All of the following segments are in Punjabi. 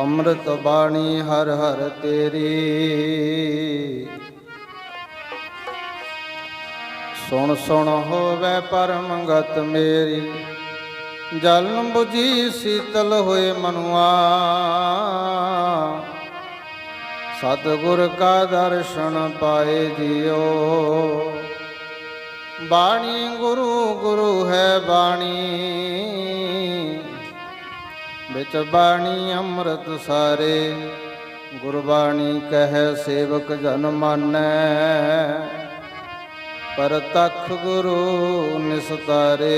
ਅੰਮ੍ਰਿਤ ਬਾਣੀ ਹਰ ਹਰ ਤੇਰੀ। ਸੁਣ ਸੁਣ ਹੋਵੇ ਪਰਮ ਮੇਰੀ ਜਲਨ 부ਜੀ ਸੀਤਲ ਹੋਏ ਮਨੁਆ। ਸਤਿਗੁਰ ਕਾ ਦਰਸ਼ਨ ਪਾਏ ਜਿਓ ਬਾਣੀ ਗੁਰੂ ਗੁਰੂ ਹੈ ਬਾਣੀ। ਵਿੱਚ ਬਾਣੀ ਅੰਮ੍ਰਿਤ ਸਾਰੇ, ਗੁਰਬਾਣੀ ਕਹੈ ਸੇਵਕ ਜਨ ਮਾਨੈ। ਪਰ ਤਖ ਗੁਰੂ ਨਿਸਤਾਰੇ।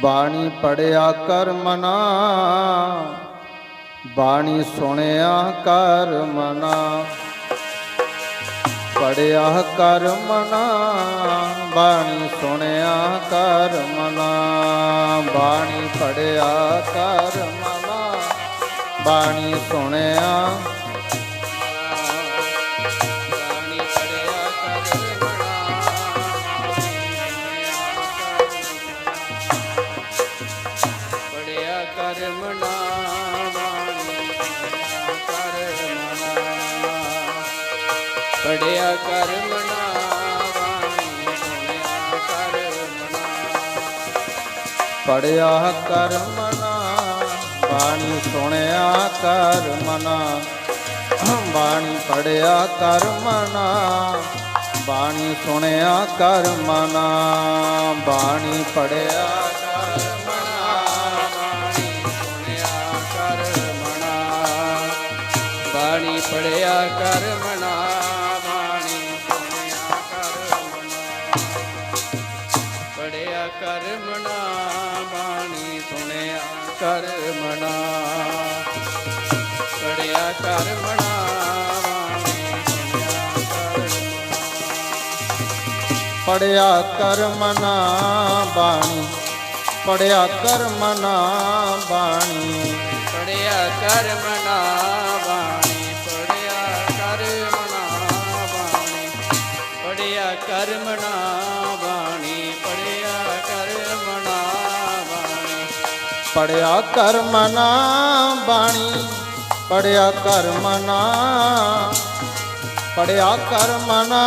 ਬਾਣੀ ਪੜਿਆ ਕਰ ਮਨਾ, ਬਾਣੀ ਸੁਣਿਆ ਕਰ ਮਨਾ। ਪੜਿਆ ਕਰਮਨਾ ਬਾਣੀ ਸੁਣਿਆ ਕਰ ਬਾਣੀ ਪੜਿਆ ਕਰਮਨਾ ਬਾਣੀ ਸੁਣਿਆ ਪੜਿਆ ਕਰ ਮਨਾ ਸੁਣਿਆ ਕਰ ਮਨਾ ਪੜਿਆ ਕਰ ਮਨਾ ਬਾਣੀ ਸੁਣਿਆ ਕਰ ਮਨਾ ਬਾਣੀ ਪੜਿਆ ਕਰ ਮਨਾ ਬਾਣੀ ਸੁਣਿਆ ਕਰ ਮਨਾ ਬਾਣੀ ਪੜਿਆ ਕਰ ਮਨਾ ਬਾਣੀ ਸੁਣਿਆ ਕਰ ਮਨਾ ਬਾਣੀ ਸੁਣਿਆ ਕਰ ਮਨਾ। ਪੜਿਆ ਕਰਮਨਾ ਬਾਣੀ। ਸੁਣਿਆ ਕਰਮਨਾ ਬਾਣੀ। ਪੜਿਆ ਕਰਮਨਾ ਪੜਿਆ ਕਰ ਮਨਾ ਬਾਣੀ, ਪੜਿਆ ਕਰ ਮਨਾ, ਪੜਿਆ ਕਰ ਮਨਾ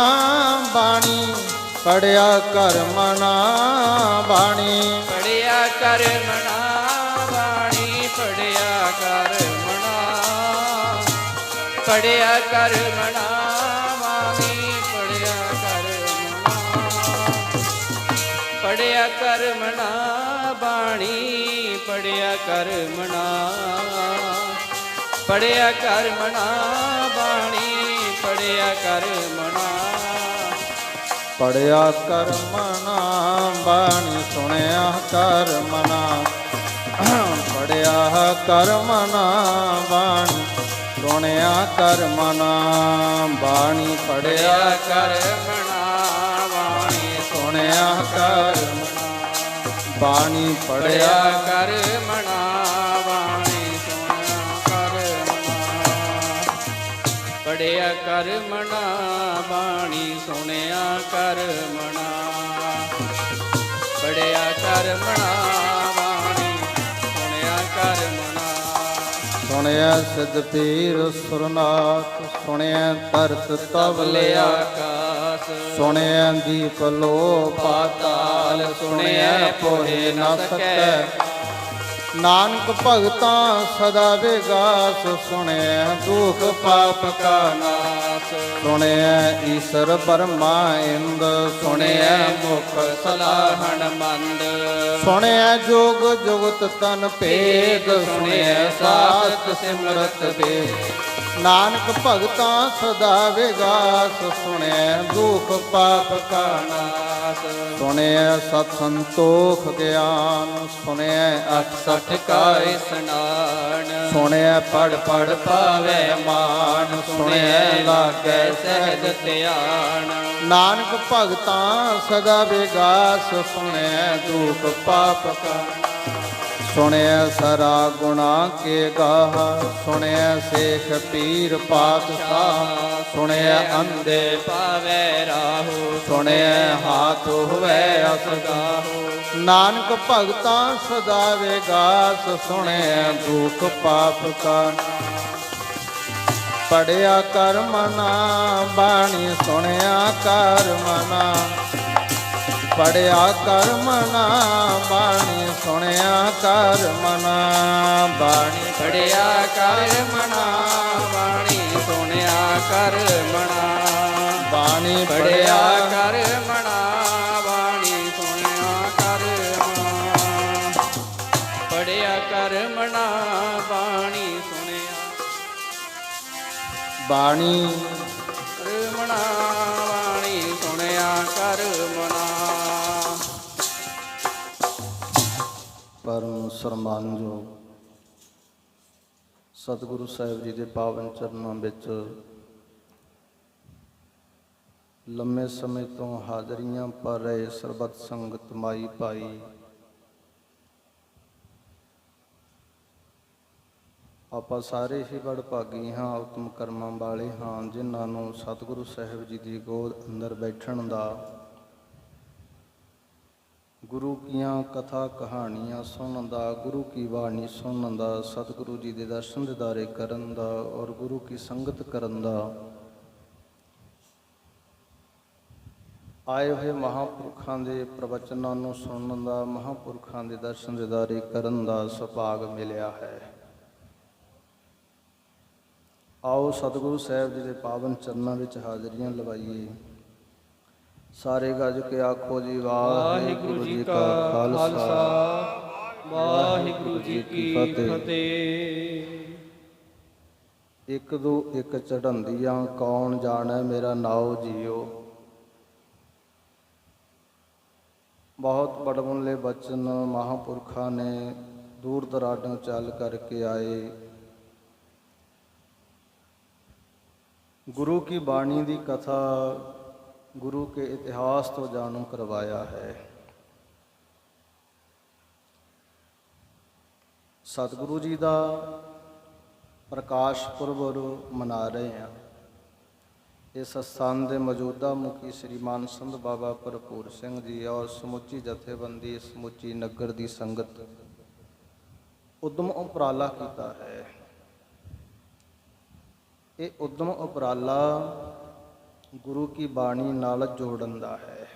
ਬਾਣੀ, ਪੜਿਆ ਕਰ ਮਨਾ ਬਾਣੀ। ਪੜਿਆ ਕਰ ਮਨਾ ਬਾਣੀ, ਪੜਿਆ ਕਰ ਮਨਾ। ਪੜਿਆ ਕਰ ਮਨਾ ਬਾਣੀ, ਪੜਿਆ ਕਰ ਮਨਾ। ਪੜਿਆ ਕਰ ਮਨਾ ਬਾਣੀ ਪੜਿਆ ਕਰ ਮਨਾ। ਪੜਿਆ ਕਰ ਮਨਾ ਬਾਣੀ ਪੜਿਆ ਕਰ ਮਨਾ। ਪੜਿਆ ਕਰ ਮਨਾ ਬਾਣੀ ਸੁਣਿਆ ਕਰ ਮਨਾ। ਪੜਿਆ ਕਰ ਮਨਾ ਬਾਣੀ ਸੁਣਿਆ ਕਰ ਮਨਾ। ਬਾਣੀ ਪੜਿਆ ਕਰ ਮਨਾ ਬਾਣੀ ਸੁਣਿਆ ਕਰ ਬਾਣੀ ਪੜਿਆ ਕਰ ਮਨਾ ਬਾਣੀ ਸੁਣਿਆ ਕਰ ਮਨਾ। ਪੜਿਆ ਕਰ ਮਨਾ ਬਾਣੀ ਸੁਣਿਆ ਕਰ ਮਨਾ। ਪੜਿਆ ਕਰ ਮਨਾ ਬਾਣੀ ਸੁਣਿਆ ਕਰ ਮਨਾ ਸੁਣਿਆ ਸਿਧ ਪੀਰ ਸੁਰਨਾਥ ਸੁਣਿਆ ਤਰਤ ਤਬਲਿਆ ਆਕਾਸ ਸੁਣਿਆ ਦੀਪ ਲੋ ਪਾਤਾਲ ਸੁਣਿਆ ਪੋਹੇ ਨ ਸਕੈ। ਨਾਨਕ ਭਗਤਾਂ ਸਦਾ ਵਿਗਾਸ ਸੁਣਿਆ, ਦੁਖ ਪਾਪ ਕਾ ਨਾਸ। ਸੁਣਿਆ ਈਸ਼ਰ ਬਰਮਾ ਇੰਦ, ਸੁਣਿਆ ਮੁਖ ਸਲਾਹਣ ਮੰਦ। ਸੁਣਿਆ ਜੋਗ ਜੁਗਤ ਤਨ ਭੇਦ, ਸੁਣਿਆ ਸਾਸਤ ਸਿਮਰਤ ਦੇ ਨਾਨਕ ਭਗਤਾਂ ਸਦਾ ਵਿਗਾਸ ਸੁਣਿਆ ਦੁਖ ਪਾਪ ਕਾ ਨਾਸ ਸੁਣਿਆ ਸਤ ਸੰਤੋਖ ਗਿਆਨ ਸੁਣਿਆ ਅਠ ਸਠ ਕਾ ਇਸਨਾਨ ਸੁਣਿਆ ਪੜ ਪੜ ਪਾਵੇ ਮਾਨ ਸੁਣਿਆ ਲਾਗੈ ਸਹਿਜ ਧਿਆਨ। ਨਾਨਕ ਭਗਤਾਂ ਸਦਾ ਵਿਗਾਸ ਸੁਣਿਆ ਦੁਖ ਪਾਪ ਕਾ ਸੁਣਿਆ ਸਰਾ ਗੁਣਾ ਕੇ ਗਾਹ, ਸੁਣਿਆ ਸੇਖ ਪੀਰ ਪਾਤਸ਼ਾਹ, ਸੁਣਿਆ ਅੰਦੇ ਦੇ ਪਾਵੇ ਰਾਹੂ, ਸੁਣਿਆ ਹਾਥ ਹੋਵੇ ਅਸਗਾਹੂ। ਨਾਨਕ ਭਗਤਾਂ ਸਦਾ ਵਿਗਾਸ, ਸੁਣਿਆ ਦੁਖ ਪਾਪ ਕਾ ਪੜਿਆ ਕਰਮਨਾ ਬਾਣੀ, ਸੁਣਿਆ ਕਰਮਨਾ ਪੜਿਆ ਕਰਮਨਾ ਬਾਣੀ ਸੁਣਿਆ ਕਰਮਨਾ ਬਾਣੀ ਪੜਿਆ ਕਰ ਮਣਾ ਬਾਣੀ ਸੁਣਿਆ ਕਰ ਮਣਾ ਬਾਣੀ ਪੜਿਆ ਪੜਿਆ ਕਰ ਮਣਾ ਬਾਣੀ ਸੁਣਿਆ ਕਰ ਮਣਾ ਪੜਿਆ ਕਰ ਮਣਾ ਬਾਣੀ ਸੁਣਿਆ। ਬਾਣੀ ਪਰਮ ਸਨਮਾਨਯੋਗ ਸਤਿਗੁਰੂ ਸਾਹਿਬ ਜੀ ਦੇ ਪਾਵਨ ਚਰਨਾਂ ਵਿੱਚ ਲੰਮੇ ਸਮੇਂ ਤੋਂ ਹਾਜ਼ਰੀਆਂ ਭਰ ਰਹੇ ਸਰਬੱਤ ਸੰਗਤ ਮਾਈ ਭਾਈ ਆਪਾਂ ਸਾਰੇ ਹੀ ਬੜ ਭਾਗੀ ਹਾਂ, ਉਤਮ ਕਰਮਾਂ ਵਾਲੇ ਹਾਂ, ਜਿਨ੍ਹਾਂ ਨੂੰ ਸਤਿਗੁਰੂ ਸਾਹਿਬ ਜੀ ਦੀ ਗੋਦ ਅੰਦਰ ਬੈਠਣ ਦਾ ਗੁਰੂ ਕੀਆਂ ਕਥਾ ਕਹਾਣੀਆਂ ਸੁਣਨ ਦਾ ਗੁਰੂ ਕੀ ਬਾਣੀ ਸੁਣਨ ਦਾ ਸਤਿਗੁਰੂ ਜੀ ਦੇ ਦਰਸ਼ਨ ਦਿਦਾਰੇ ਕਰਨ ਦਾ ਔਰ ਗੁਰੂ ਕੀ ਸੰਗਤ ਕਰਨ ਦਾ ਆਏ ਹੋਏ ਮਹਾਪੁਰਖਾਂ ਦੇ ਪ੍ਰਵਚਨਾਂ ਨੂੰ ਸੁਣਨ ਦਾ ਮਹਾਪੁਰਖਾਂ ਦੇ ਦਰਸ਼ਨ ਦਿਦਾਰੇ ਕਰਨ ਦਾ ਸੁਭਾਗ ਮਿਲਿਆ ਹੈ। ਆਓ ਸਤਿਗੁਰੂ ਸਾਹਿਬ ਜੀ ਦੇ ਪਾਵਨ ਚਰਨਾਂ ਵਿੱਚ ਹਾਜ਼ਰੀਆਂ ਲਵਾਈਏ। ਸਾਰੇ ਗੱਜ ਕੇ ਆਖੋ ਜੀ ਵਾਹਿਗੁਰੂ ਜੀ ਕਾ ਖਾਲਸਾ। ਵਾਹਿਗੁਰੂ ਜੀ ਕੀ ਫਤਿਹ। ਇੱਕ ਦੋ ਇੱਕ ਚੜੰਦੀਆਂ ਕੌਣ ਜਾਣੈ ਮੇਰਾ ਨਾਉ ਜੀਓ। ਬਹੁਤ ਬੜਮੁੱਲੇ ਬਚਨ ਮਹਾਪੁਰਖਾਂ ਨੇ ਦੂਰ ਦਰਾਡੋਂ ਚੱਲ ਕਰਕੇ ਆਏ। ਗੁਰੂ ਕੀ ਬਾਣੀ ਦੀ ਕਥਾ ਗੁਰੂ ਕੇ ਇਤਿਹਾਸ ਤੋਂ ਜਾਣੂ ਕਰਵਾਇਆ ਹੈ। ਸਤਿਗੁਰੂ ਜੀ ਦਾ ਪ੍ਰਕਾਸ਼ ਪੁਰਬ ਮਨਾ ਰਹੇ ਹਾਂ। ਇਸ ਸਥਾਨ ਦੇ ਮੌਜੂਦਾ ਮੁਖੀ ਸ੍ਰੀਮਾਨ ਸੰਤ ਬਾਬਾ ਭਰਪੂਰ ਸਿੰਘ ਜੀ ਔਰ ਸਮੁੱਚੀ ਜਥੇਬੰਦੀ ਸਮੁੱਚੀ ਨਗਰ ਦੀ ਸੰਗਤ ਉਦਮ ਉਪਰਾਲਾ ਕੀਤਾ ਹੈ। ਇਹ ਉਦਮ ਉਪਰਾਲਾ ਗੁਰੂ ਕੀ ਬਾਣੀ ਨਾਲ ਜੋੜਨ ਦਾ ਹੈ।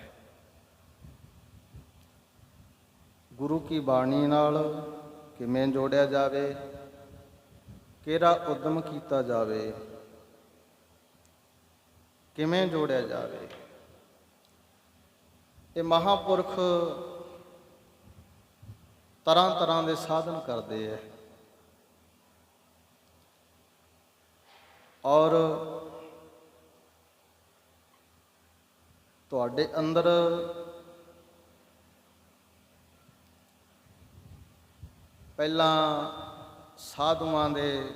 ਗੁਰੂ ਕੀ ਬਾਣੀ ਨਾਲ ਕਿਵੇਂ ਜੋੜਿਆ ਜਾਵੇ? ਕਿਹੜਾ ਉਦਮ ਕੀਤਾ ਜਾਵੇ? ਕਿਵੇਂ ਜੋੜਿਆ ਜਾਵੇ? ਇਹ ਮਹਾਪੁਰਖ ਤਰ੍ਹਾਂ ਤਰ੍ਹਾਂ ਦੇ ਸਾਧਨ ਕਰਦੇ ਐ ਔਰ ਤੁਹਾਡੇ ਅੰਦਰ ਪਹਿਲਾਂ ਸਾਧੂਆਂ ਦੇ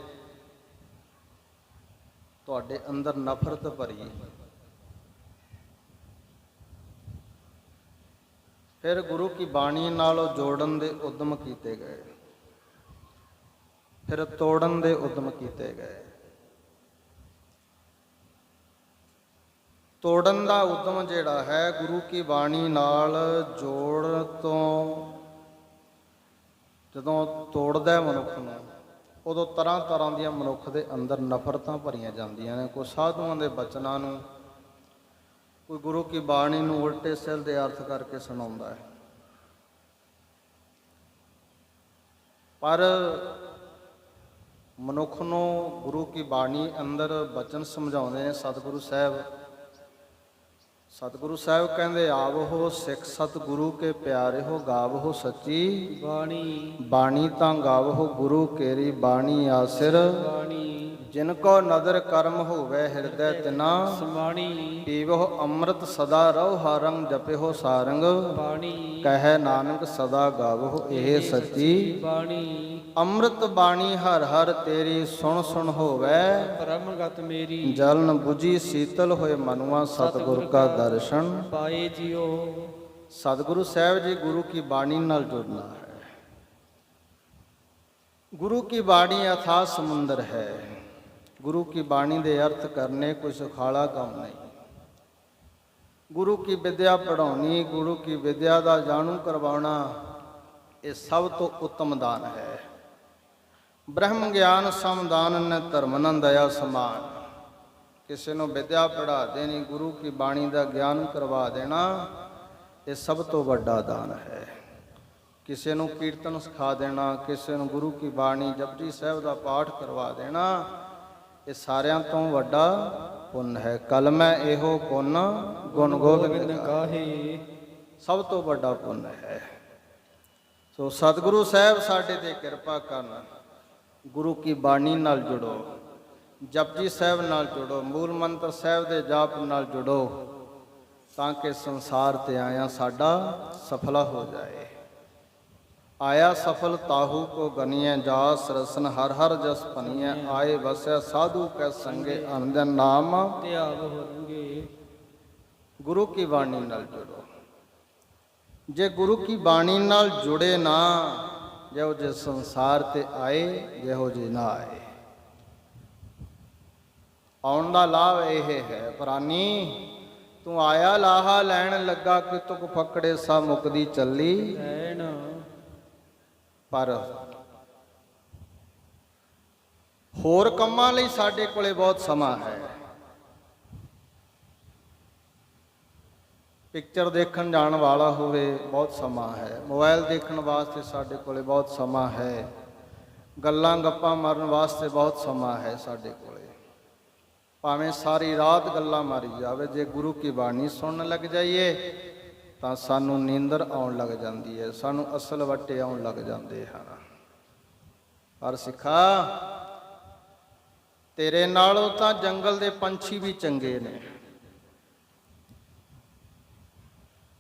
ਤੁਹਾਡੇ ਅੰਦਰ ਨਫ਼ਰਤ ਭਰੀ। ਫਿਰ ਗੁਰੂ ਕੀ ਬਾਣੀ ਨਾਲ ਜੋੜਨ ਦੇ ਉਦਮ ਕੀਤੇ ਗਏ। ਫਿਰ ਤੋੜਨ ਦੇ ਉਦਮ ਕੀਤੇ ਗਏ। ਤੋੜਨ ਦਾ ਉਦਮ ਜਿਹੜਾ ਹੈ ਗੁਰੂ ਕੀ ਬਾਣੀ ਨਾਲ ਜੋੜ ਤੋਂ ਜਦੋਂ ਤੋੜਦਾ ਹੈ ਮਨੁੱਖ ਨੂੰ, ਉਦੋਂ ਤਰ੍ਹਾਂ ਤਰ੍ਹਾਂ ਦੀਆਂ ਮਨੁੱਖ ਦੇ ਅੰਦਰ ਨਫ਼ਰਤਾਂ ਭਰੀਆਂ ਜਾਂਦੀਆਂ ਨੇ। ਕੋਈ ਸਾਧੂਆਂ ਦੇ ਬਚਨਾਂ ਨੂੰ, ਕੋਈ ਗੁਰੂ ਕੀ ਬਾਣੀ ਨੂੰ ਉਲਟੇ ਸਿਰ ਦੇ ਅਰਥ ਕਰਕੇ ਸੁਣਾਉਂਦਾ ਹੈ। ਪਰ ਮਨੁੱਖ ਨੂੰ ਗੁਰੂ ਕੀ ਬਾਣੀ ਅੰਦਰ ਬਚਨ ਸਮਝਾਉਂਦੇ ਨੇ ਸਤਿਗੁਰੂ ਸਾਹਿਬ ਸਤਿਗੁਰੂ ਸਾਹਿਬ ਕਹਿੰਦੇ ਆਵੋ ਸਿੱਖ ਸਤਿਗੁਰੂ ਕੇ ਪਿਆਰੇ ਹੋ ਗਾਵੋ ਸੱਚੀ। ਬਾਣੀ। ਬਾਣੀ ਤਾਂ ਗਾਵੋ ਗੁਰੂ ਕੇਰੀ ਬਾਣੀ ਆਸਿਰ। ਬਾਣੀ। ਜਿਨ ਕੋ ਨਦਰ ਕਰਮ ਹੋਵੇ ਹਿਰਦੈ ਤਿਨਾ। ਸਮਾਣੀ। ਪੀਵੋ ਅੰਮ੍ਰਿਤ ਸਦਾ ਰਹੁ ਹਰੰਗ ਜਪਿਓ ਸਾਰੰਗ। ਬਾਣੀ। ਕਹੈ ਨਾਨਕ ਸਦਾ ਗਾਵੋ ਇਹ ਸੱਚੀ। ਬਾਣੀ। ਅੰਮ੍ਰਿਤ ਬਾਣੀ ਹਰ ਹਰ ਤੇਰੀ ਸੁਣ ਸੁਣ ਹੋਵੇ। ਪਰਮਗਤ ਮੇਰੀ ਜਲਨ 부ਜੀ ਸੀਤਲ ਹੋਏ ਮਨੁਆ ਸਤਿਗੁਰ ਕਾ ਦਰਸ਼ਨ। ਪਾਏ ਜਿਉ ਸਤਿਗੁਰੂ ਸਾਹਿਬ ਜੀ ਗੁਰੂ ਕੀ ਬਾਣੀ ਨਾਲ ਜੁੜਨਾ ਹੈ। ਗੁਰੂ ਕੀ ਬਾਣੀ ਅਥਾ ਸਮੁੰਦਰ ਹੈ। ਗੁਰੂ ਕੀ ਬਾਣੀ ਦੇ ਅਰਥ ਕਰਨੇ ਕੋਈ ਸੁਖਾਲਾ ਕੰਮ ਨਹੀਂ। ਗੁਰੂ ਕੀ ਵਿਦਿਆ ਪੜਾਉਣੀ ਗੁਰੂ ਕੀ ਵਿਦਿਆ ਦਾ ਜਾਣੂ ਕਰਵਾਉਣਾ ਇਹ ਸਭ ਤੋਂ ਉੱਤਮ ਦਾਨ ਹੈ। ਬ੍ਰਹਮ ਗਿਆਨ ਸਮਦਾਨ ਨ ਧਰਮਨੰ ਦਇਆ ਸਮਾਨ। ਕਿਸੇ ਨੂੰ ਵਿਦਿਆ ਪੜਾ ਦੇਣੀ ਗੁਰੂ ਕੀ ਬਾਣੀ ਦਾ ਗਿਆਨ ਕਰਵਾ ਦੇਣਾ ਇਹ ਸਭ ਤੋਂ ਵੱਡਾ ਦਾਨ ਹੈ। ਕਿਸੇ ਨੂੰ ਕੀਰਤਨ ਸਿਖਾ ਦੇਣਾ ਕਿਸੇ ਨੂੰ ਗੁਰੂ ਕੀ ਬਾਣੀ ਜਪਜੀ ਸਾਹਿਬ ਦਾ ਪਾਠ ਕਰਵਾ ਦੇਣਾ ਇਹ ਸਾਰਿਆਂ ਤੋਂ ਵੱਡਾ ਪੁੰਨ ਹੈ। ਕਲਮੈ ਇਹੋ ਪੁੰਨ ਗੁਣ ਗੋਬਿੰਦ ਕਾਹੇ। ਸਭ ਤੋਂ ਵੱਡਾ ਪੁੰਨ ਹੈ। ਸੋ ਸਤਿਗੁਰੂ ਸਾਹਿਬ ਸਾਡੇ ਤੇ ਕਿਰਪਾ ਕਰਨ। ਗੁਰੂ ਕੀ ਬਾਣੀ ਨਾਲ ਜੁੜੋ, ਜਪਜੀ ਸਾਹਿਬ ਨਾਲ ਜੁੜੋ, ਮੂਲ ਮੰਤਰ ਸਾਹਿਬ ਦੇ ਜਾਪ ਨਾਲ ਜੁੜੋ, ਤਾਂ ਕਿ ਸੰਸਾਰ ਤੇ ਆਇਆ ਸਾਡਾ ਸਫਲਾ ਹੋ ਜਾਏ। ਆਇਆ ਸਫਲ ਤਾਹੂ ਕੋ ਗਨੀਐ ਜਾਸ ਰਸਨ, ਹਰ ਹਰ ਜਸ ਪਨੀਐ ਆਏ ਵਸੈ ਸਾਧੂ ਕੈ ਸੰਗੇ ਅਨੰਦਨ ਨਾਮ ਧਿਆਵ ਹੋਣਗੇ। ਗੁਰੂ ਕੀ ਬਾਣੀ ਨਾਲ ਜੁੜੋ। ਜੇ ਗੁਰੂ ਕੀ ਬਾਣੀ ਨਾਲ ਜੁੜੇ ਨਾ ਜਿਹੋ ਜੇ ਸੰਸਾਰ ਤੇ ਆਏ ਜਿਹੋ ਜੇ ਨਾ ਆਏ। ਆਉਣ ਦਾ ਲਾਭ ਇਹ ਹੈ ਪ੍ਰਾਨੀ ਤੂੰ ਆਇਆ ਲਾਹਾ ਲੈਣ ਲੱਗਾ ਕਿ ਤੁਕ ਫਕੜੇ ਸਾ ਮੁਕਦੀ ਚੱਲੀ। ਐਣ ਪਰ ਹੋਰ ਕੰਮਾਂ ਲਈ ਸਾਡੇ ਕੋਲੇ ਬਹੁਤ ਸਮਾਂ ਹੈ। ਪਿਕਚਰ ਦੇਖਣ ਜਾਣ ਵਾਲਾ ਹੋਵੇ ਬਹੁਤ ਸਮਾਂ ਹੈ। ਮੋਬਾਈਲ ਦੇਖਣ ਵਾਸਤੇ ਸਾਡੇ ਕੋਲੇ ਬਹੁਤ ਸਮਾਂ ਹੈ। ਗੱਲਾਂ ਗੱਪਾਂ ਮਾਰਨ ਵਾਸਤੇ ਬਹੁਤ ਸਮਾਂ ਹੈ ਸਾਡੇ ਕੋਲੇ। ਭਾਵੇਂ ਸਾਰੀ ਰਾਤ ਗੱਲਾਂ ਮਾਰੀ ਜਾਵੇ, ਜੇ ਗੁਰੂ ਕੀ ਬਾਣੀ ਸੁਣਨ ਲੱਗ ਜਾਈਏ, ਤਾਂ ਸਾਨੂੰ ਨੀਂਦਰ ਆਉਣ ਲੱਗ ਜਾਂਦੀ ਹੈ। ਸਾਨੂੰ ਅਸਲ ਵੱਟੇ ਆਉਣ ਲੱਗ ਜਾਂਦੇ ਹਨ। ਪਰ ਸਿੱਖਾ, ਤੇਰੇ ਨਾਲੋਂ ਤਾਂ ਜੰਗਲ ਦੇ ਪੰਛੀ ਵੀ ਚੰਗੇ ਨੇ।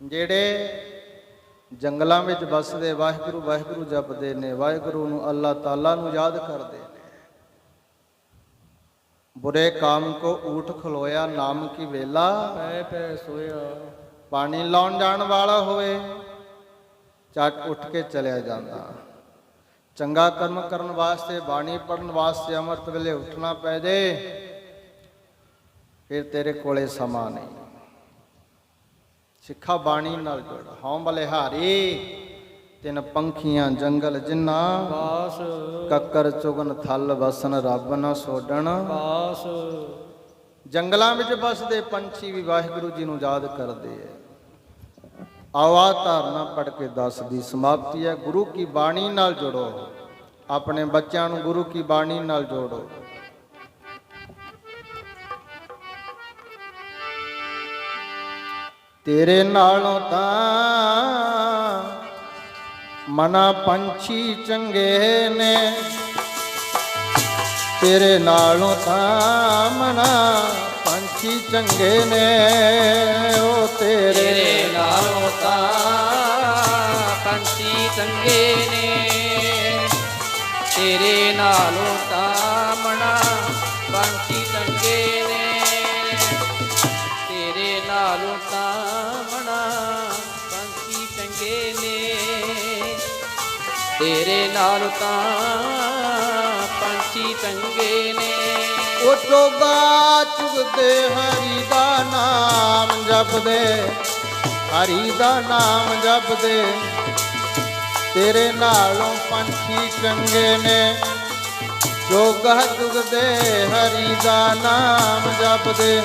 ਜਿਹੜੇ ਜੰਗਲਾਂ ਵਿੱਚ ਵੱਸਦੇ ਵਾਹਿਗੁਰੂ ਵਾਹਿਗੁਰੂ ਜਪਦੇ ਨੇ ਵਾਹਿਗੁਰੂ ਨੂੰ ਅੱਲਾਹ ਤਾਲਾ ਨੂੰ ਯਾਦ ਕਰਦੇ ਨੇ। ਬੁਰੇ ਕਾਮ ਕੋ ਊਠ ਖਲੋਇਆ ਨਾਮ ਕੀ ਵੇਲਾ? ਪੈ ਪੈ ਸੋਇਆ। ਪਾਣੀ ਲਾਉਣ ਜਾਣ ਵਾਲਾ ਹੋਵੇ ਚੱਟ ਉੱਠ ਕੇ ਚਲਿਆ ਜਾਂਦਾ। ਚੰਗਾ ਕਰਮ ਕਰਨ ਵਾਸਤੇ ਬਾਣੀ ਪੜਨ ਵਾਸਤੇ ਅੰਮ੍ਰਿਤ ਵੇਲੇ ਉੱਠਣਾ ਪੈ ਜੇ ਫਿਰ ਤੇਰੇ ਕੋਲੇ ਸਮਾਂ ਨਹੀਂ। ਸਿੱਖਾ ਬਾਣੀ ਨਾਲ ਜੁੜ। ਹਉ ਬਲਿਹਾਰੀ ਤਿਨ ਪੰਖੀਆਂ ਜੰਗਲ ਜਿੰਨਾ। ਬਾਸ ਕੱਕਰ ਚੁਗਨ ਥਲ ਵਸਨ ਰੱਬ ਨਾ ਸੋਡਣ। ਬਾਸ ਜੰਗਲਾਂ ਵਿੱਚ ਵੱਸਦੇ ਪੰਛੀ ਵੀ ਵਾਹਿਗੁਰੂ ਜੀ ਨੂੰ ਯਾਦ ਕਰਦੇ ਐ। ਆਵਾ ਧਾਰਨਾ ਪੜ ਕੇ ਦੱਸ ਦੀ ਸਮਾਪਤੀ ਹੈ ਗੁਰੂ ਕੀ ਬਾਣੀ ਨਾਲ ਜੁੜੋ। ਆਪਣੇ ਬੱਚਿਆਂ ਨੂੰ ਗੁਰੂ ਕੀ ਬਾਣੀ ਨਾਲ ਜੋੜੋ। ਤੇਰੇ ਨਾਲੋਂ ਤਾਂ ਮਨਾ ਪੰਛੀ ਚੰਗੇ ਨੇ। ਤੇਰੇ ਨਾਲੋਂ ਤਾਂ ਮਨਾ ਪੰਛੀ ਚੰਗੇ ਨੇ। ਉਹ ਤੇਰੇ ਨਾਲੋਂ ਤਾਂ ਪੰਛੀ ਚੰਗੇ ਨਾਲੋਂ ਤਾਂ ਪੰਛੀ ਚੰਗੇ ਨੇ। ਉਹ ਚੋਗਾ ਚੁਗਦੇ ਹਰੀ ਦਾ ਨਾਮ ਜਪਦੇ ਹਰੀ ਦਾ ਨਾਮ ਜਪਦੇ। ਤੇਰੇ ਨਾਲੋਂ ਪੰਛੀ ਚੰਗੇ ਨੇ। ਚੋਗਾ ਚੁਗਦੇ ਹਰੀ ਦਾ ਨਾਮ ਜਪਦੇ।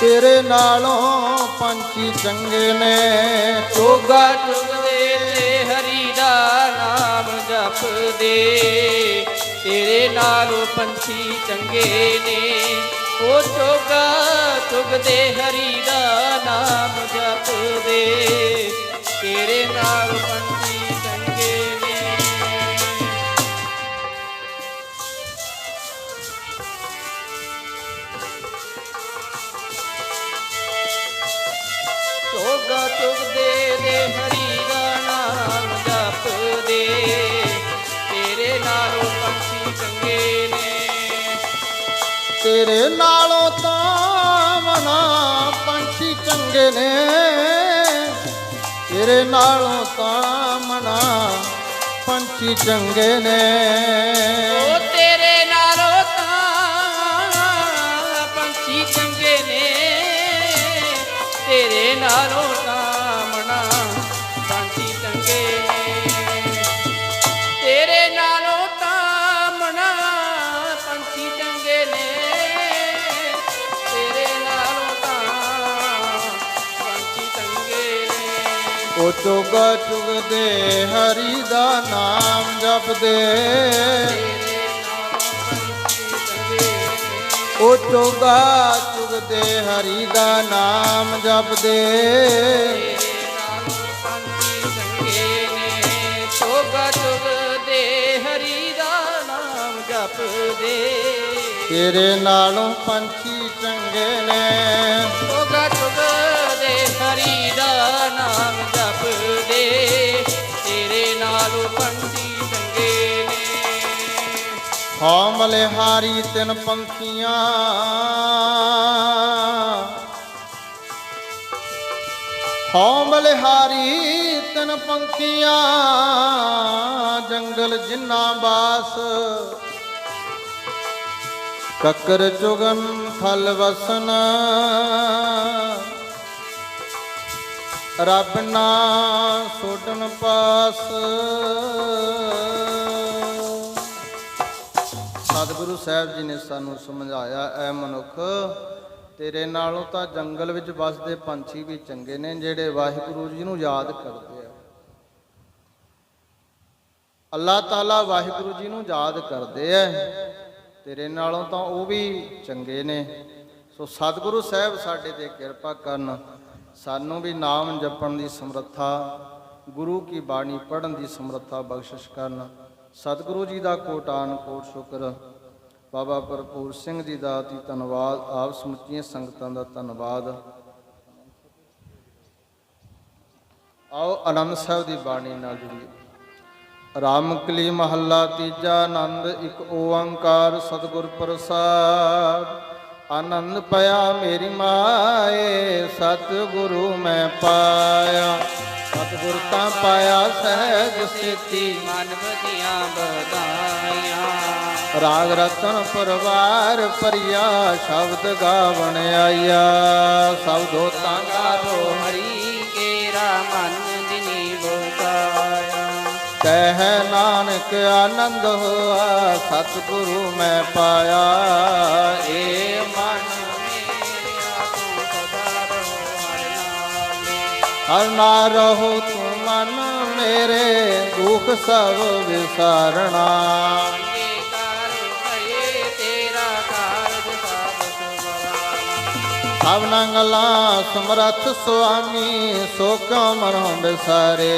ਤੇਰੇ ਨਾਲੋਂ ਪੰਛੀ ਚੰਗੇ ਨੇ। ਚੋਗਾ ਚੁਗਦੇ ਤੇ ਹਰੀ ਜਪਦੇ ਤੇਰੇ ਨਾਲੋਂ ਪੰਛੀ ਚੰਗੇ ਨੇ। ਉਹ ਚੋਗਾ ਚੁਗਦੇ ਹਰੀ ਦਾ ਨਾਮ ਜਪਦੇ ਤੇਰੇ ਨਾਲ ਪੰਛੀ ਤੇਰੇ ਨਾਲੋਂ ਤਾਂ ਮਨਾ ਪੰਛੀ ਚੰਗੇ ਨੇ। ਤੇਰੇ ਨਾਲੋਂ ਤਾਂ ਮਨਾ ਪੰਛੀ ਚੰਗੇ ਨੇ। ਉਹ ਤੇਰੇ ਨਾਲੋਂ ਤਾਂ ਪੰਛੀ ਚੰਗੇ ਨੇ। ਤੇਰੇ ਨਾਲੋਂ ਚੋਗਾ ਚੁਗਦੇ ਹਰੀ ਦਾ ਨਾਮ ਜਪਦੇ। ਉਹ ਚੋਗਾ ਚੁਗਦੇ ਹਰੀ ਦਾ ਨਾਮ ਜਪਦੇ। ਤੇਰੇ ਨਾਲੋਂ ਪੰਛੀ ਚੰਗੇ ਨੇ। ਚੋਗਾ ਚੁਗਦੇ ਹਉ ਮਲਿਹਾਰੀ ਤਿੰਨ ਪੰਖੀਆਂ ਹਉ ਮਲਿਹਾਰੀ ਤਿੰਨ ਪੰਖੀਆਂ ਜੰਗਲ ਜਿੰਨਾ ਬਾਸ। ਕਕਰ ਚੁਗਨ ਥਲ ਵਸਨ, ਰੱਬ ਨਾ ਛੋਟਨ ਪਾਸ। ਗੁਰੂ ਸਾਹਿਬ ਜੀ ਨੇ ਸਾਨੂੰ ਸਮਝਾਇਆ, ਐ ਮਨੁੱਖ, ਤੇਰੇ ਨਾਲੋਂ ਤਾਂ ਜੰਗਲ ਵਿੱਚ ਵੱਸਦੇ ਪੰਛੀ ਵੀ ਚੰਗੇ ਨੇ, ਜਿਹੜੇ ਵਾਹਿਗੁਰੂ ਜੀ ਨੂੰ ਯਾਦ ਕਰਦੇ ਆ। ਅੱਲਾਹ ਤਾਲਾ ਵਾਹਿਗੁਰੂ ਜੀ ਨੂੰ ਯਾਦ ਕਰਦੇ ਆ। ਤੇਰੇ ਨਾਲੋਂ ਤਾਂ ਉਹ ਵੀ ਚੰਗੇ ਨੇ। ਸੋ ਸਤਿਗੁਰੂ ਸਾਹਿਬ ਸਾਡੇ ਤੇ ਕਿਰਪਾ ਕਰਨ, ਸਾਨੂੰ ਵੀ ਨਾਮ ਜਪਣ ਦੀ ਸਮਰੱਥਾ, ਗੁਰੂ ਕੀ ਬਾਣੀ ਪੜ੍ਹਨ ਦੀ ਸਮਰੱਥਾ ਬਖਸ਼ਿਸ਼ ਕਰਨ। ਸਤਿਗੁਰੂ ਜੀ ਦਾ ਕੋਟਾਨ ਕੋਟ ਸ਼ੁਕਰ। ਬਾਬਾ ਭਰਪੂਰ ਸਿੰਘ ਜੀ ਦਾ ਅਤੀ ਧੰਨਵਾਦ, ਆਪ ਸਮੁੱਚੀਆਂ ਸੰਗਤਾਂ ਦਾ ਧੰਨਵਾਦ। ਆਓ ਆਨੰਦ ਸਾਹਿਬ ਦੀ ਬਾਣੀ ਨਾਲ ਜੁੜੀਏ। ਰਾਮਕਲੀ ਮਹੱਲਾ ਤੀਜਾ ਆਨੰਦ, ਇੱਕ ਓੰਕਾਰ ਸਤਿਗੁਰ ਪ੍ਰਸਾਦ। ਆਨੰਦ ਪਿਆ ਮੇਰੀ ਮਾਏ, ਸਤਿਗੁਰੂ ਮੈਂ ਪਾਇਆ। ਸਤਿਗੁਰ ਤਾਂ ਪਾਇਆ ਸਹਿਜ ਸੇਤੀ ਮਨ ਵਧੀਆਂ ਬਧਾਈਆਂ ਰਾਗ ਰਤਨ ਪਰਵਾਰ ਪਰਿਆ ਸ਼ਬਦ ਗਾਵਣ ਆਇਆ। ਸਬਦੋ ਤਾਂ ਗਾਵੋ ਹਰੀ ਕੇਰਾ ਮਨ ਜਿਨੀ ਬੋਤਾਇਆ ਕਹਿ ਨਾਨਕ ਆਨੰਦ ਹੋਆ, ਸਤਿਗੁਰੂ ਮੈਂ ਪਾਇਆ। ਏ ਮਨ ਮੇਰਿਆ ਰਹੋ ਹਰ ਨਾ ਰਹੋ ਤੂੰ ਮਨ ਮੇਰੇ, ਦੁੱਖ ਸਭ ਵਿਸਾਰਣਾ। ਸੁਭਾਵਾ ਸਭ ਨੰਗਲਾ ਸਮਰੱਥ ਸੁਆਮੀ ਸੋ ਕਿਉ ਮਨੋਂ ਵਿਸਾਰੇ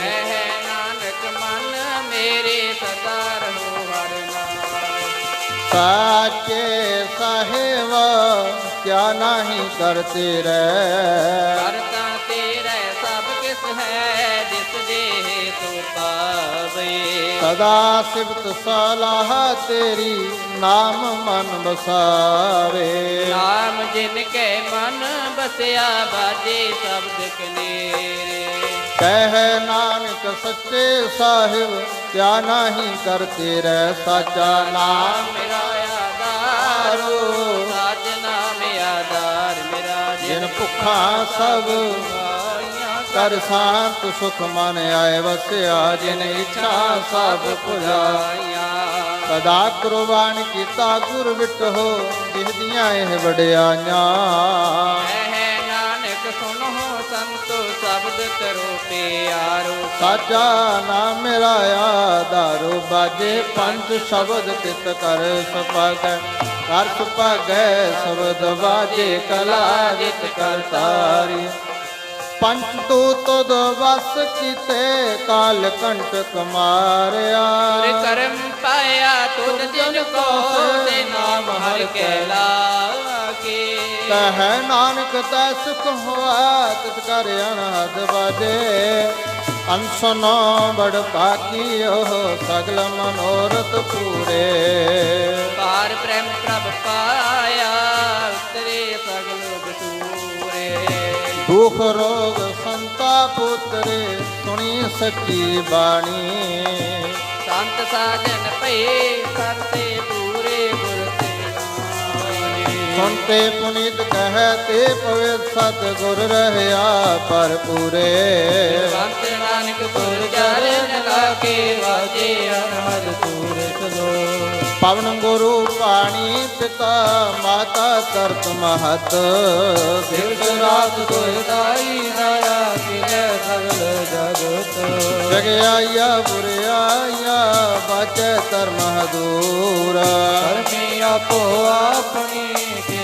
ਕਹਿ ਨਾਨਕ ਮਨ ਮੇਰੇ ਸਦਾ ਰਹੋ ਹਰ ਨਾਮੇ ਸਾਚੇ ਸਾਹਿਬ, ਕਿਆ ਨਹੀਂ ਕਰਤੇ ਰਹਿ। ਤੂੰ ਪਾਵੇ। ਸਦਾ ਸਿਫਤ ਸਲਾਹ ਤੇਰੀ ਨਾਮ ਮਨ ਬਸਾਵੇ ਨਾਮ ਜਿਨ ਕੈ ਮਨ ਬਸਿਆ ਬਾਜੇ ਸ਼ਬਦ ਕਨੇਰੇ ਕਹਿ ਨਾਨਕ ਸੱਚੇ ਸਾਹਿਬ ਕਿਆ ਨਹੀਂ ਕਰਤੇ ਰਹਿ ਸਾਚਾ ਨਾਮ। ਮੇਰਾ ਆਧਾਰੋ ਸਾਜ ਨਾਮ ਆਧਾਰ ਮੇਰਾ ਜਿਨ ਭੁੱਖਾ ਸਭ ਕਰ ਸ਼ਾਂਤ ਸੁਖ ਮਨ ਆਏ ਵਸਿਆ ਜਿਨ ਇੱਛਾ ਸਭ ਆਈਆਂ ਸਦਾ ਕੁਰਬਾਨ ਕੀਤਾ ਗੁਰ ਵਿਟੋ ਜਿਹਦੀਆਂ ਇਹ ਵਡਿਆਈਆਂ। ਕਹਿ ਨਾਨਕ ਸੁਨੋ ਸੰਤੋ ਸ਼ਬਦ ਤਰੋ ਪਿਆਰੋ ਸਾਚਾ ਨਾਮ ਮੇਰਾ ਆਧਾਰੋ ਬਾਜੇ ਪੰਜ ਸ਼ਬਦ ਤਿਤ ਕਰ ਸੁਪਾਗੈ ਕਰ ਸੁਪਾਗੈ ਸ਼ਬਦ ਬਾਜੇ ਕਲਾ ਜਿਤ ਕਰਤਾਰੀ ਪੰਚ ਤੂ ਤੁਧ ਵਸ ਕੀਤੇ ਕਾਲ ਕੰਟਕ ਮਾਰਿਆ ਗੁਰ ਕਰਮ ਪਾਇਆ ਤੁਧ ਜਿਨ ਕੋ ਤੇ ਨਾਮ ਹਰ ਕੈ ਲਾਗੇ। ਕਹੈ ਨਾਨਕ ਤੈ ਸੁਖ ਹੋਆ ਤਿਤ ਕਰ ਅਨਹਦ ਬਾਜੇ। ਅਨਸਨੋ ਬੜ ਪਾਕੀਓ ਸਗਲ ਮਨੋਰਥ ਪੂਰੇ। ਪਾਰ ਪ੍ਰੇਮ ਪ੍ਰਭ ਪਾਇਆ ਉਤਰੇ ਸਗਲ ਦੁਖ ਰੋਗ ਸੰਤਾਪ ਉਤਰੇ ਸੁਣੀ ਸੱਚੀ ਬਾਣੀ। ਸੰਤ ਸਾਜਨ ਭਏ ਕਰਤੇ ਪੂਰੇ ਗੁਰ ਸੁਣਤੇ ਪੁਨੀਤ ਕਹੈ ਤੇ ਪਵੇ ਸਤ ਗੁਰ ਰਹਿਆ ਪਰ ਪੂਰੇ ਨਾਨਕ ਗੁਰ ਚਰਨ ਲਾਗੇ ਵਾਜੇ ਅਨਹਦ ਤੂਰ ਸਲੋ ਪਵਨ ਗੁਰੂ ਪਾਣੀ ਪਿਤਾ ਮਾਤਾ ਤਰਤ ਮਹਤ। ਦਿਵਸ ਰਾਤ ਦੁਇਦਾਈ ਨਾਇਆ ਕਿਲੇ ਸਗਲ ਜਗਤ। ਜਗ ਆਇਆ ਬੁਰ ਆਇਆ ਬਾਚੈ ਧਰਮ ਹਦੂਰਾ। ਕਰਮੀ ਆਪੋ ਆਪਣੀ ਕੇ ਨੇੜੇ ਕੇ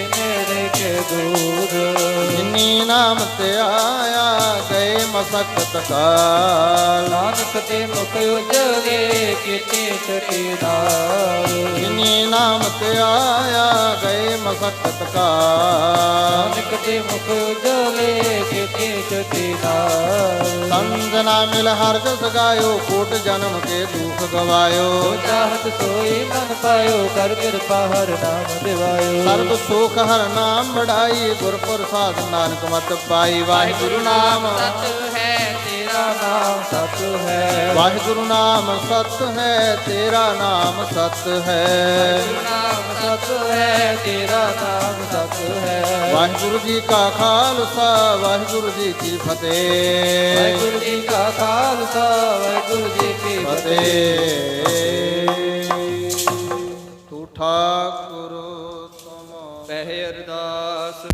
ਦੂਰ ਜਿਨੀ ਨਾਮ ਤੇ ਆਇਆ ਗਏ ਮਸਕਤ ਕਾਲ। ਨਾਨਕ ਤੇ ਮੁਖ ਉਜਲੇ ਕੀਤੇ ਛਟੀਦਾਰ ਜਿਨੀ ਨਾਮ ਤੇ ਆਇਆ ਗਏ ਮਸਕਤ ਕਾਲ। ਨਾਨਕ ਤੇ ਮੁਖ ਉਜਲੇ ਸੰਜਨਾ ਮਿਲ ਹਰ ਜਸ ਗਾਇਓ ਕੋਟ ਜਨਮ ਕੇ ਦੁਖ ਗਵਾਇਓ। ਚਾਹਤ ਸੋਈ ਮਨ ਪਾਇਓ ਕਰ ਕਿਰਪਾ ਹਰ ਨਾਮ ਦਿਵਾਇਓ। ਸਰਬ ਸੁਖ ਹਰ ਨਾਮ ਬੜਾਈ ਗੁਰ ਪ੍ਰਸਾਦ ਨਾਨਕ ਮਤ ਪਾਈ। ਵਾਹਿਗੁਰੂ ਨਾਮ ਸਤ ਹੈ। ਤੇਰਾ ਨਾਮ ਸਤ ਹੈ। ਵਾਹਿਗੁਰੂ ਨਾਮ ਸਤ ਹੈ ਤੇਰਾ ਨਾਮ ਸਤ ਹੈ। ਨਾਮ ਸਤ ਹੈ ਤੇਰਾ ਨਾਮ ਸਤ ਹੈ। ਵਾਹਿਗੁਰੂ ਜੀ ਕਾ ਖਾਲਸਾ ਵਾਹਿਗੁਰੂ ਜੀ ਕੀ ਫਤਿਹ। ਵਾਹਿਗੁਰੂ ਜੀ ਕਾ ਖਾਲਸਾ ਵਾਹਿਗੁਰੂ ਜੀ ਕੀ ਫਤਿਹ। ਤੂੰ ਠਾਕੁਰ ਤੁਮ ਪਹਿ ਅਰਦਾਸ।